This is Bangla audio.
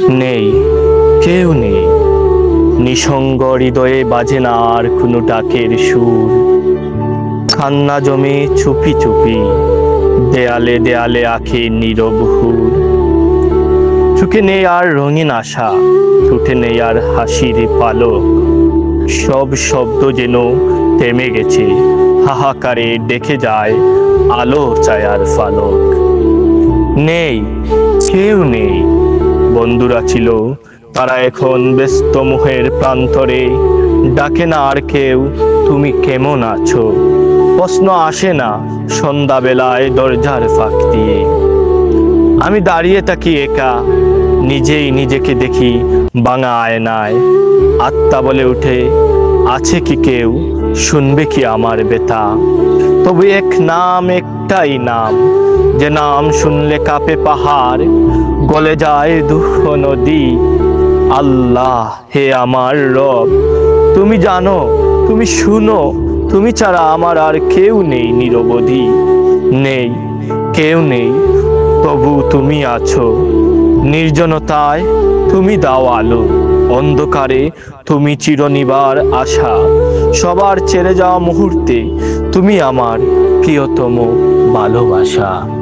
নেই, কেউ নেই। নিসঙ্গ হৃদয়ে বাজে না আর কোনো ডাকের সুর। কান্না জমে চুপি চুপি, দেয়ালে দেয়ালে আঁকে নীরব হুর। চোখে নেই আর রঙিন আশা, ঠোঁটে নেই আর হাসির পালক। সব শব্দ যেন থেমে গেছে, হাহাকারে ডেকে যায়, আলো ছায়ার ফালক। নেই, কেউ নেই। বন্ধুরা ছিল, তারা এখন ব্যস্ত মুহের প্রান্তরে। ডাকে না আর কেউ, তুমি কেমন আছো? প্রশ্ন আসে না সন্ধ্যাবেলায় দরজার ফাঁক দিয়ে। আমি দাঁড়িয়ে থাকি একা, নিজেই নিজেকে দেখি বাঙা আয়নায়। আত্মা বলে উঠে আছে কি কেউ? শুনবে কি আমার বেতা তবে এক নাম, একটাই নাম, যে নাম শুনলে কাপে পাহাড় গলে যায় দুঃখ নদী। আল্লাহ, হে আমার রব, তুমি জানো, তুমি শুনো, তুমি ছাড়া আমার আর কেউ নেই নিরবধি। নেই, কেউ নেই, তবু তুমি আছো। নির্জনতায় তুমি দাও আলো, অন্ধকারে তুমি চিরনিবার আশা। সবার ছেড়ে যাওয়া মুহূর্তে তুমি আমার প্রিয়তম ভালোবাসা।